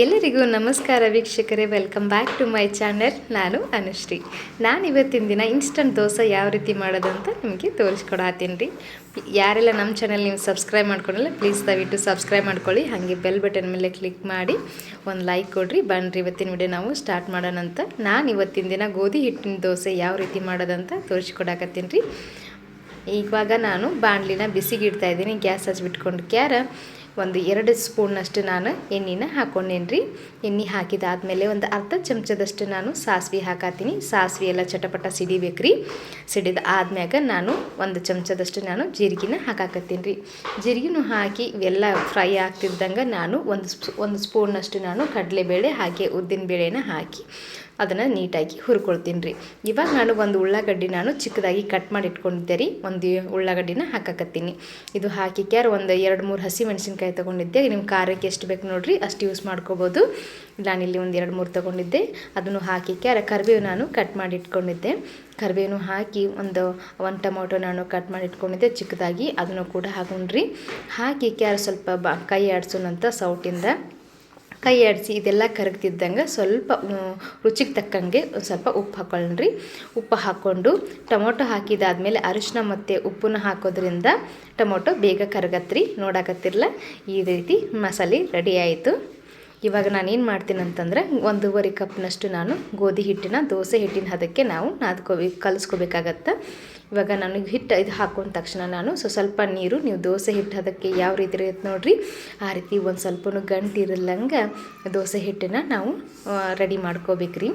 ಎಲ್ಲರಿಗೂ ನಮಸ್ಕಾರ ವೀಕ್ಷಕರೇ welcome back to my channel ನಾನು ಅನುಶ್ರೀ. ನಾನು ಇವತ್ತಿನ ದಿನ ಇನ್ಸ್ಟಂಟ್ ದೋಸೆ ಯಾವ ರೀತಿ ಮಾಡೋದು ಅಂತ ನಿಮಗೆ ತೋರಿಸ್ಕೊಡತ್ತೀನಿ ರೀ. ಯಾರೆಲ್ಲ ನಮ್ಮ ಚಾನಲ್ ನೀವು ಸಬ್ಸ್ಕ್ರೈಬ್ ಮಾಡ್ಕೊಂಡಿಲ್ಲ ಪ್ಲೀಸ್ ದಯವಿಟ್ಟು ಸಬ್ಸ್ಕ್ರೈಬ್ ಮಾಡ್ಕೊಳ್ಳಿ. ಹಾಗೆ ಬೆಲ್ ಬಟನ್ ಮೇಲೆ ಕ್ಲಿಕ್ ಮಾಡಿ, ಒಂದು ಲೈಕ್ ಕೊಡ್ರಿ. ಬನ್ನಿರಿ ಇವತ್ತಿನ ವಿಡಿಯೋ ನಾವು ಸ್ಟಾರ್ಟ್ ಮಾಡೋಣ ಅಂತ. ನಾನು ಇವತ್ತಿನ ದಿನ ಗೋಧಿ ಹಿಟ್ಟಿನ ದೋಸೆ ಯಾವ ರೀತಿ ಮಾಡೋದಂತ ತೋರಿಸ್ಕೊಡಕತ್ತೀನಿ ರೀ. ಇವಾಗ ನಾನು ಬಾಣಲಿನ ಬಿಸಿಗಿಡ್ತಾ ಇದ್ದೀನಿ, ಗ್ಯಾಸ್ ಹಚ್ಬಿಟ್ಕೊಂಡು ಕ್ಯಾರ? ಒಂದು ಎರಡು ಸ್ಪೂನ್ನಷ್ಟು ನಾನು ಎಣ್ಣೆನ ಹಾಕೊಂಡೇನಿ ರೀ ಎಣ್ಣೆ ಹಾಕಿದಾದ್ಮೇಲೆ ಒಂದು ಅರ್ಧ ಚಮಚದಷ್ಟು ನಾನು ಸಾಸಿವೆ ಹಾಕತ್ತೀನಿ. ಸಾಸಿವೆ ಎಲ್ಲ ಚಟಪಟ ಸಿಡಿಬೇಕು ರೀ ಸಿಡಿದ ಆದ್ಮ್ಯಾಗ ನಾನು ಒಂದು ಚಮಚದಷ್ಟು ನಾನು ಜೀರಿಗೆನ ಹಾಕಾಕತ್ತೀನಿ ರೀ ಜೀರಿಗೆನೂ ಹಾಕಿ ಇವೆಲ್ಲ ಫ್ರೈ ಆಗ್ತಿದ್ದಂಗೆ ನಾನು ಒಂದು ಒಂದು ಸ್ಪೂನ್ನಷ್ಟು ನಾನು ಕಡಲೆಬೇಳೆ ಹಾಗೆ ಉದ್ದಿನ ಬೇಳೆನ ಹಾಕಿ ಅದನ್ನು ನೀಟಾಗಿ ಹುರ್ಕೊಳ್ತೀನಿ ರೀ. ಇವಾಗ ನಾನು ಒಂದು ಉಳ್ಳಾಗಡ್ಡಿ ನಾನು ಚಿಕ್ಕದಾಗಿ ಕಟ್ ಮಾಡಿ ಇಟ್ಕೊಂಡಿದ್ದೆ ರೀ. ಒಂದು ಉಳ್ಳಾಗಡ್ಡಿನ ಹಾಕಕತ್ತೀನಿ. ಇದು ಹಾಕಿ ಕ್ಯಾರ ಒಂದು ಎರಡು ಮೂರು ಹಸಿ ಮೆಣಸಿನ್ಕಾಯಿ ತೊಗೊಂಡಿದ್ದೆ. ನಿಮ್ಮ ಖಾರಕ್ಕೆ ಎಷ್ಟು ಬೇಕು ನೋಡಿರಿ, ಅಷ್ಟು ಯೂಸ್ ಮಾಡ್ಕೋಬೋದು. ನಾನಿಲ್ಲಿ ಒಂದು ಎರಡು ಮೂರು ತೊಗೊಂಡಿದ್ದೆ. ಅದನ್ನು ಹಾಕಿ ಕ್ಯಾರ ಕರಿಬೇವು ನಾನು ಕಟ್ ಮಾಡಿ ಇಟ್ಕೊಂಡಿದ್ದೆ ಕರಿಬೇವು ಹಾಕಿ ಒಂದು ಒಂದು ಟೊಮೊಟೊ ನಾನು ಕಟ್ ಮಾಡಿ ಇಟ್ಕೊಂಡಿದ್ದೆ ಚಿಕ್ಕದಾಗಿ. ಅದನ್ನು ಕೂಡ ಹಾಕೊಂಡ್ರಿ. ಹಾಕಿ ಕ್ಯಾರ ಸ್ವಲ್ಪ ಬ, ಕೈ ಆಡಿಸೋಣಂತ ಸೌಟಿಂದ ಕೈ ಆಡಿಸಿ ಇದೆಲ್ಲ ಕರಗ್ತಿದ್ದಂಗೆ ಸ್ವಲ್ಪ ರುಚಿಗೆ ತಕ್ಕಂಗೆ ಒಂದು ಸ್ವಲ್ಪ ಉಪ್ಪು ಹಾಕೊಳ್ಳ್ರಿ ಉಪ್ಪು ಹಾಕ್ಕೊಂಡು ಟೊಮೊಟೊ ಹಾಕಿದಾದ್ಮೇಲೆ ಅರಿಶಿನ ಮತ್ತು ಉಪ್ಪನ್ನ ಹಾಕೋದ್ರಿಂದ ಟೊಮೊಟೊ ಬೇಗ ಕರಗತ್ರಿ ನೋಡಕತ್ತಿರಲ್ಲ ಈ ರೀತಿ ಮಸಾಲೆ ರೆಡಿ ಆಯಿತು. ಇವಾಗ ನಾನು ಏನು ಮಾಡ್ತೀನಿ ಅಂತಂದರೆ ಒಂದೂವರೆ ಕಪ್ನಷ್ಟು ನಾನು ಗೋಧಿ ಹಿಟ್ಟಿನ ದೋಸೆ ಹಿಟ್ಟಿನ ಹದಕ್ಕೆ ನಾವು ನಾದ್ಕೋಬೇಕು ಕಲಿಸ್ಕೋಬೇಕಾಗತ್ತೆ. ಇವಾಗ ನಾನು ಹಿಟ್ಟು ಇದು ಹಾಕೊಂಡ ತಕ್ಷಣ ನಾನು ಸೊ, ಸ್ವಲ್ಪ ನೀರು, ನೀವು ದೋಸೆ ಹಿಟ್ಟು ಹದಕ್ಕೆ ಯಾವ ರೀತಿ ಇರುತ್ತೆ ನೋಡಿರಿ, ಆ ರೀತಿ ಒಂದು ಸ್ವಲ್ಪ ಗಂಟಿರಲ್ಲಂಗೆ ದೋಸೆ ಹಿಟ್ಟನ್ನು ನಾವು ರೆಡಿ ಮಾಡ್ಕೋಬೇಕ್ರಿ.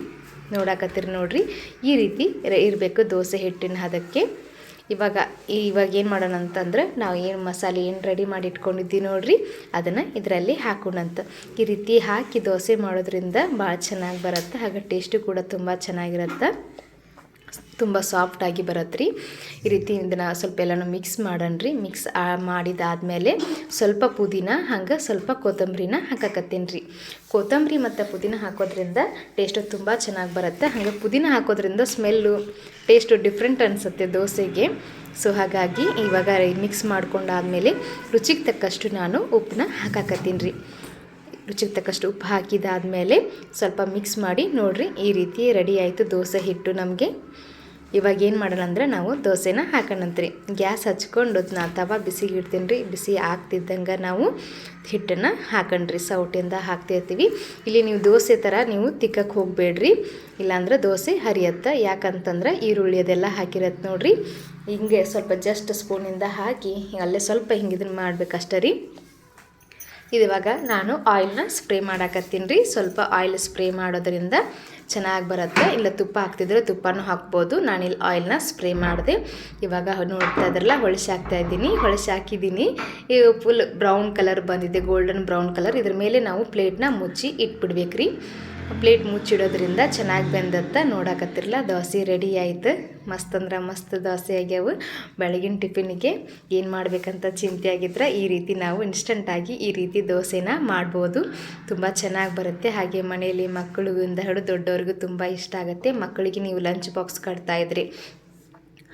ನೋಡಾಕತ್ತೀರಿ ನೋಡಿರಿ, ಈ ರೀತಿ ಇರಬೇಕು ದೋಸೆ ಹಿಟ್ಟಿನ ಹದಕ್ಕೆ. ಇವಾಗ ಇವಾಗ ಏನು ಮಾಡೋಣ ಅಂತಂದ್ರೆ ನಾವು ಏನು ಮಸಾಲೆ ಏನು ರೆಡಿ ಮಾಡಿ ಇಟ್ಕೊಂಡಿದ್ದೀವಿ ನೋಡಿರಿ, ಅದನ್ನು ಇದರಲ್ಲಿ ಹಾಕೋಣಂತ ಈ ರೀತಿ ಹಾಕಿ ದೋಸೆ ಮಾಡೋದ್ರಿಂದ ಭಾಳ ಚೆನ್ನಾಗಿ ಬರುತ್ತೆ, ಹಾಗೆ ಟೇಸ್ಟು ಕೂಡ ತುಂಬ ಚೆನ್ನಾಗಿರುತ್ತೆ. ತುಂಬ ಸಾಫ್ಟಾಗಿ ಬರುತ್ತೆ ರೀ ಈ ರೀತಿ ಇದನ್ನು ಸ್ವಲ್ಪ ಎಲ್ಲನೂ ಮಿಕ್ಸ್ ಮಾಡೋಣ್ರಿ ಮಿಕ್ಸ್ ಮಾಡಿದಾದಮೇಲೆ ಸ್ವಲ್ಪ ಪುದೀನ, ಹಂಗೆ ಸ್ವಲ್ಪ ಕೊತ್ತಂಬರಿನ ಹಾಕಕತ್ತೀನಿ ರೀ ಕೊತ್ತಂಬರಿ ಮತ್ತು ಪುದೀನ ಹಾಕೋದ್ರಿಂದ ಟೇಸ್ಟು ತುಂಬ ಚೆನ್ನಾಗಿ ಬರುತ್ತೆ. ಹಾಗೆ ಪುದೀನ ಹಾಕೋದ್ರಿಂದ ಸ್ಮೆಲ್ಲು ಟೇಸ್ಟು ಡಿಫ್ರೆಂಟ್ ಅನಿಸುತ್ತೆ ದೋಸೆಗೆ. ಸೊ ಹಾಗಾಗಿ ಇವಾಗ ಮಿಕ್ಸ್ ಮಾಡ್ಕೊಂಡಾದಮೇಲೆ ರುಚಿಗೆ ತಕ್ಕಷ್ಟು ನಾನು ಉಪ್ಪನ್ನ ಹಾಕಕತ್ತೀನಿ ರೀ ರುಚಿಗೆ ತಕ್ಕಷ್ಟು ಉಪ್ಪು ಹಾಕಿದಾದಮೇಲೆ ಸ್ವಲ್ಪ ಮಿಕ್ಸ್ ಮಾಡಿ ನೋಡಿರಿ, ಈ ರೀತಿ ರೆಡಿ ಆಯಿತು ದೋಸೆ ಹಿಟ್ಟು ನಮಗೆ. ಇವಾಗ ಏನು ಮಾಡೋಣ ಅಂದರೆ ನಾವು ದೋಸೆನ ಹಾಕೋಣಂತ್ರಿ. ಗ್ಯಾಸ್ ಹಚ್ಕೊಂಡು ನಾ ತವ ಬಿಸಿಗೆ ಇಡ್ತೀನಿ ರೀ ಬಿಸಿ ಆಗ್ತಿದ್ದಂಗೆ ನಾವು ಹಿಟ್ಟನ್ನು ಹಾಕೊಂಡ್ರಿ ಸೌಟಿಂದ ಹಾಕ್ತಿರ್ತೀವಿ. ಇಲ್ಲಿ ನೀವು ದೋಸೆ ಥರ ನೀವು ತಿಕ್ಕಕ್ಕೆ ಹೋಗಬೇಡ್ರಿ. ಇಲ್ಲಾಂದ್ರೆ ದೋಸೆ ಹರಿಯತ್ತೆ. ಯಾಕಂತಂದ್ರೆ ಈರುಳ್ಳಿ ಅದೆಲ್ಲ ಹಾಕಿರತ್ತೆ ನೋಡಿರಿ. ಹಿಂಗೆ ಸ್ವಲ್ಪ ಜಸ್ಟ್ ಸ್ಪೂನಿಂದ ಹಾಕಿ, ಅಲ್ಲೇ ಸ್ವಲ್ಪ ಹಿಂಗೆ ಇದನ್ನು ರೀ ಇವಾಗ ನಾನು ಆಯಿಲ್ನ ಸ್ಪ್ರೇ ಮಾಡಾಕತ್ತೀನಿ ರೀ. ಸ್ವಲ್ಪ ಆಯಿಲ್ ಸ್ಪ್ರೇ ಮಾಡೋದ್ರಿಂದ ಚೆನ್ನಾಗಿ ಬರುತ್ತೆ. ಇಲ್ಲ ತುಪ್ಪ ಹಾಕ್ತಿದ್ರೆ ತುಪ್ಪನೂ ಹಾಕ್ಬೋದು. ನಾನಿಲ್ಲಿ ಆಯಿಲ್ನ ಸ್ಪ್ರೇ ಮಾಡಿದೆ. ಇವಾಗ ನೋಡ್ತಾ ಇದ್ರಲ್ಲ, ಹೊಳಸಿ ಹಾಕ್ತಾ ಇದ್ದೀನಿ. ಹೊಳಸಿ ಹಾಕಿದ್ದೀನಿ. ಈಗ ಫುಲ್ ಬ್ರೌನ್ ಕಲರ್ ಬಂದಿದೆ. ಗೋಲ್ಡನ್ ಬ್ರೌನ್ ಕಲರ್ ಇದ್ರ ಮೇಲೆ ನಾವು ಪ್ಲೇಟ್ನ ಮುಚ್ಚಿ ಇಟ್ಬಿಡ್ಬೇಕು ರೀ ಪ್ಲೇಟ್ ಮುಚ್ಚಿಡೋದ್ರಿಂದ ಚೆನ್ನಾಗಿ ಬೆಂದತ್ತ ನೋಡಕತ್ತಿರಲ್ಲ ದೋಸೆ ರೆಡಿ ಆಯ್ತು. ಮಸ್ತ್ ಅಂದ್ರೆ ಮಸ್ತ್ ದೋಸೆ ಆಗ್ಯಾವು. ಬೆಳಗಿನ ಟಿಫಿನಿಗೆ ಏನು ಮಾಡಬೇಕಂತ ಚಿಂತೆ ಆಗಿದ್ರೆ ಈ ರೀತಿ ನಾವು ಇನ್ಸ್ಟಂಟಾಗಿ ಈ ರೀತಿ ದೋಸೆನ ಮಾಡ್ಬೋದು. ತುಂಬ ಚೆನ್ನಾಗಿ ಬರುತ್ತೆ. ಹಾಗೆ ಮನೆಯಲ್ಲಿ ಮಕ್ಕಳಿಗಿಂದ ಹಿಡಿದು ದೊಡ್ಡವ್ರಿಗೂ ತುಂಬ ಇಷ್ಟ ಆಗುತ್ತೆ. ಮಕ್ಕಳಿಗೆ ನೀವು ಲಂಚ್ ಬಾಕ್ಸ್ ಕಟ್ತಾಯಿದ್ರಿ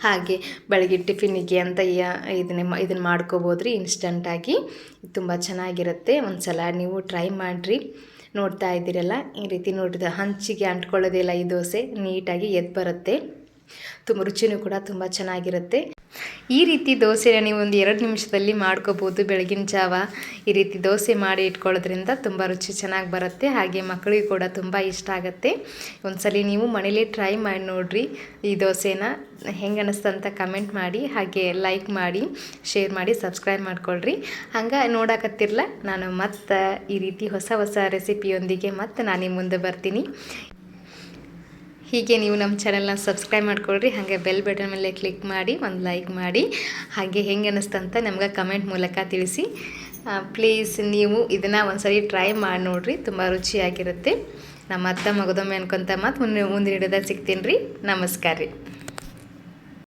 ಹಾಗೆ ಬೆಳಗ್ಗೆ ಟಿಫಿನಿಗೆ ಅಂತ ಇದನ್ನೇ ಇದನ್ನು ಮಾಡ್ಕೋಬೋದು ರೀ ಇನ್ಸ್ಟಂಟಾಗಿ ತುಂಬ ಚೆನ್ನಾಗಿರುತ್ತೆ. ಒಂದು ಸಲ ನೀವು ಟ್ರೈ ಮಾಡಿರಿ. ನೋಡ್ತಾ ಇದ್ದೀರಲ್ಲ? ಈ ರೀತಿ ನೋಡಿದ ಹಂಚಿಗೆ ಅಂಟ್ಕೊಳ್ಳೋದಿಲ್ಲ ಈ ದೋಸೆ. ನೀಟಾಗಿ ಎದ್ದು ಬರುತ್ತೆ. ತುಂಬ ರುಚಿನೂ ಕೂಡ ತುಂಬ ಚೆನ್ನಾಗಿರುತ್ತೆ. ಈ ರೀತಿ ದೋಸೆನ ನೀವು ಒಂದು ಎರಡು ನಿಮಿಷದಲ್ಲಿ ಮಾಡ್ಕೋಬೋದು ಬೆಳಗಿನ ಜಾವ. ಈ ರೀತಿ ದೋಸೆ ಮಾಡಿ ಇಟ್ಕೊಳ್ಳೋದ್ರಿಂದ ತುಂಬ ರುಚಿ ಚೆನ್ನಾಗಿ ಬರುತ್ತೆ, ಹಾಗೆ ಮಕ್ಕಳಿಗೆ ಕೂಡ ತುಂಬ ಇಷ್ಟ ಆಗುತ್ತೆ. ಒಂದ್ಸಲಿ ನೀವು ಮನೇಲಿ ಟ್ರೈ ಮಾಡಿ ನೋಡಿರಿ ಈ ದೋಸೆನ. ಹೆಂಗೆ ಅಂತ ಕಮೆಂಟ್ ಮಾಡಿ, ಹಾಗೆ ಲೈಕ್ ಮಾಡಿ, ಶೇರ್ ಮಾಡಿ, ಸಬ್ಸ್ಕ್ರೈಬ್ ಮಾಡ್ಕೊಳ್ರಿ. ಹಂಗೆ ನೋಡಕತ್ತಿರಲ್ಲ ನಾನು ಮತ್ತೆ ಈ ರೀತಿ ಹೊಸ ಹೊಸ ರೆಸಿಪಿಯೊಂದಿಗೆ ಮತ್ತೆ ನಾನು ಮುಂದೆ ಬರ್ತೀನಿ. ಹೀಗೆ ನೀವು ನಮ್ಮ ಚಾನಲ್ನ ಸಬ್ಸ್ಕ್ರೈಬ್ ಮಾಡ್ಕೊಳ್ರಿ. ಹಾಗೆ ಬೆಲ್ ಬಟನ್ ಮೇಲೆ ಕ್ಲಿಕ್ ಮಾಡಿ, ಒಂದು ಲೈಕ್ ಮಾಡಿ. ಹಾಗೆ ಹೆಂಗೆ ಅನ್ನಿಸ್ತಂತ ನಮ್ಗೆ ಕಮೆಂಟ್ ಮೂಲಕ ತಿಳಿಸಿ. ಪ್ಲೀಸ್ ನೀವು ಇದನ್ನು ಒಂದ್ಸರಿ ಟ್ರೈ ಮಾಡಿ ನೋಡಿರಿ. ತುಂಬ ರುಚಿಯಾಗಿರುತ್ತೆ. ನಮ್ಮ ಅತ್ತ ಮಗದೊಮ್ಮೆ ಅನ್ಕೊತ ಮತ್ತು ಮುಂದೆ ಮುಂದಿನ ಹಿಡಿದಾಗ ಸಿಗ್ತೀನಿ ರೀ. ನಮಸ್ಕಾರ ರೀ.